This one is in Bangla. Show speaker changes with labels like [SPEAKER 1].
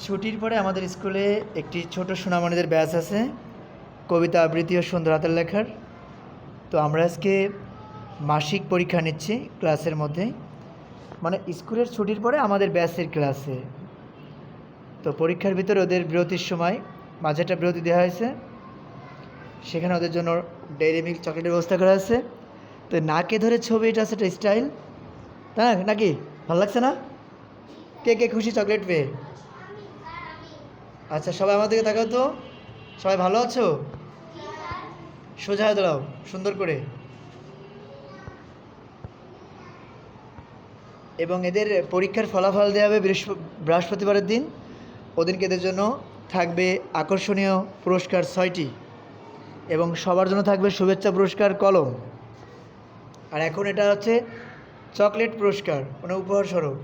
[SPEAKER 1] ছুটির পরে আমাদের স্কুলে একটি ছোট সোনামণিদের ব্যাচ আছে, কবিতা আবৃত্তি ও সুন্দর হাতের লেখার। তো আমরা আজকে মাসিক পরীক্ষা নিচ্ছি ক্লাসের মধ্যে। মানে স্কুলের ছুটির পরে আমাদের ব্যাচের ক্লাসে। তো পরীক্ষার ভিতরে ওদের বিরতির সময় মাঝে একটা বিরতি দেওয়া হয়েছে। সেখানে ওদের জন্য ডেইরি মিল্ক চকলেটের ব্যবস্থা করা আছে। তো নাকে ধরে ছবি এটা আছে স্টাইল না? নাকি? ভালো লাগছে না? কে কে খুশি চকলেট পেয়ে? আচ্ছা সবাই আমার দিকে তাকাও তো। সবাই ভালো আছো? সোজা হয়ে দাঁড়াও, সুন্দর করে। এবং এদের পরীক্ষার ফলাফল দেওয়া হবে বৃহস্পতিবারের দিন। ওদিনকে এদের জন্য থাকবে আকর্ষণীয় পুরস্কার ছয়টি। এবং সবার জন্য থাকবে শুভেচ্ছা পুরস্কার কলম। আর এখন এটা হচ্ছে চকলেট পুরস্কার মানে উপহার স্বরূপ।